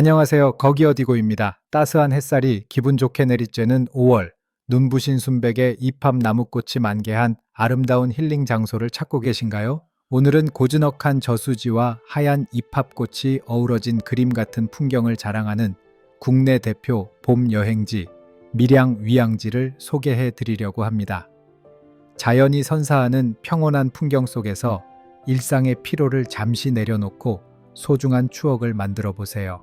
안녕하세요. 거기 어디고입니다. 따스한 햇살이 기분 좋게 내리쬐는 5월. 눈부신 순백에 이팝 나무꽃이 만개한 아름다운 힐링 장소를 찾고 계신가요? 오늘은 고즈넉한 저수지와 하얀 이팝꽃이 어우러진 그림 같은 풍경을 자랑하는 국내 대표 봄 여행지 밀양 위양지를 소개해 드리려고 합니다. 자연이 선사하는 평온한 풍경 속에서 일상의 피로를 잠시 내려놓고 소중한 추억을 만들어 보세요.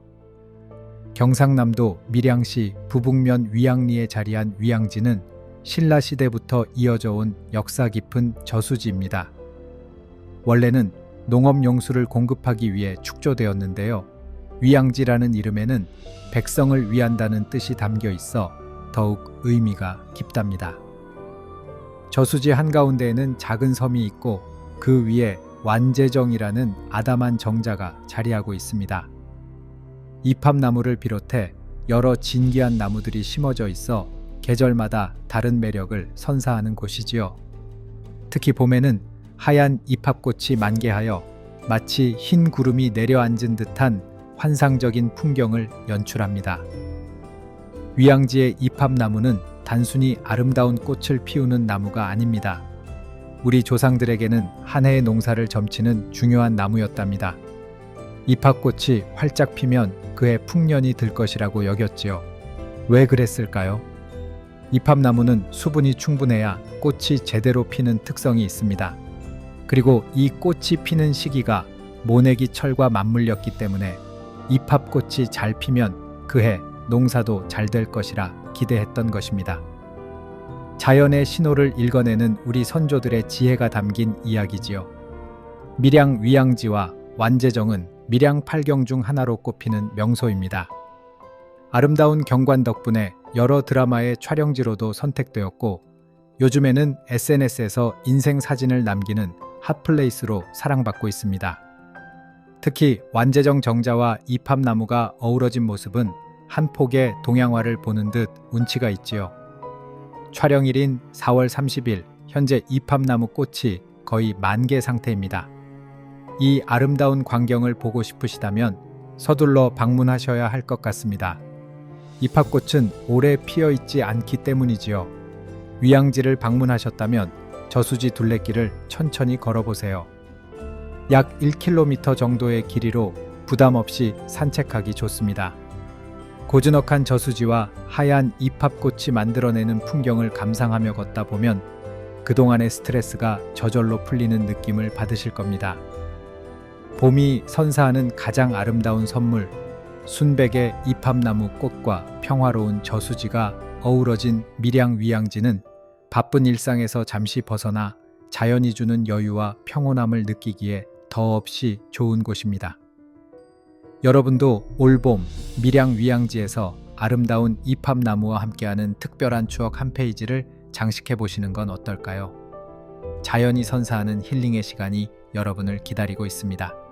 경상남도 밀양시 부북면 위양리에 자리한 위양지는 신라 시대부터 이어져 온 역사 깊은 저수지입니다. 원래는 농업 용수를 공급하기 위해 축조되었는데요. 위양지라는 이름에는 백성을 위한다는 뜻이 담겨 있어 더욱 의미가 깊답니다. 저수지 한가운데에는 작은 섬이 있고 그 위에 완제정이라는 아담한 정자가 자리하고 있습니다. 이팝나무를 비롯해 여러 진귀한 나무들이 심어져 있어 계절마다 다른 매력을 선사하는 곳이지요. 특히 봄에는 하얀 이팝꽃이 만개하여 마치 흰 구름이 내려앉은 듯한 환상적인 풍경을 연출합니다. 위양지의 이팝나무는 단순히 아름다운 꽃을 피우는 나무가 아닙니다. 우리 조상들에게는 한 해의 농사를 점치는 중요한 나무였답니다. 이팝꽃이 활짝 피면 그해 풍년이 들 것이라고 여겼지요. 왜 그랬을까요? 이팝나무는 수분이 충분해야 꽃이 제대로 피는 특성이 있습니다. 그리고 이 꽃이 피는 시기가 모내기 철과 맞물렸기 때문에 이팝꽃이 잘 피면 그해 농사도 잘 될 것이라 기대했던 것입니다. 자연의 신호를 읽어내는 우리 선조들의 지혜가 담긴 이야기지요. 밀양 위양지와 완제정은 밀양 팔경 중 하나로 꼽히는 명소입니다. 아름다운 경관 덕분에 여러 드라마의 촬영지로도 선택되었고 요즘에는 SNS에서 인생 사진을 남기는 핫플레이스로 사랑받고 있습니다. 특히 완제정 정자와 이팝나무가 어우러진 모습은 한 폭의 동양화를 보는 듯 운치가 있지요. 촬영일인 4월 30일 현재 이팝나무 꽃이 거의 만개 상태입니다. 이 아름다운 광경을 보고 싶으시다면 서둘러 방문하셔야 할 것 같습니다. 이팝꽃은 오래 피어 있지 않기 때문이지요. 위양지를 방문하셨다면 저수지 둘레길을 천천히 걸어보세요. 약 1km 정도의 길이로 부담 없이 산책하기 좋습니다. 고즈넉한 저수지와 하얀 이팝꽃이 만들어내는 풍경을 감상하며 걷다 보면 그동안의 스트레스가 저절로 풀리는 느낌을 받으실 겁니다. 봄이 선사하는 가장 아름다운 선물, 순백의 이팝나무 꽃과 평화로운 저수지가 어우러진 밀양 위양지는 바쁜 일상에서 잠시 벗어나 자연이 주는 여유와 평온함을 느끼기에 더없이 좋은 곳입니다. 여러분도 올봄 밀양 위양지에서 아름다운 이팝나무와 함께하는 특별한 추억 한 페이지를 장식해 보시는 건 어떨까요? 자연이 선사하는 힐링의 시간이 여러분을 기다리고 있습니다.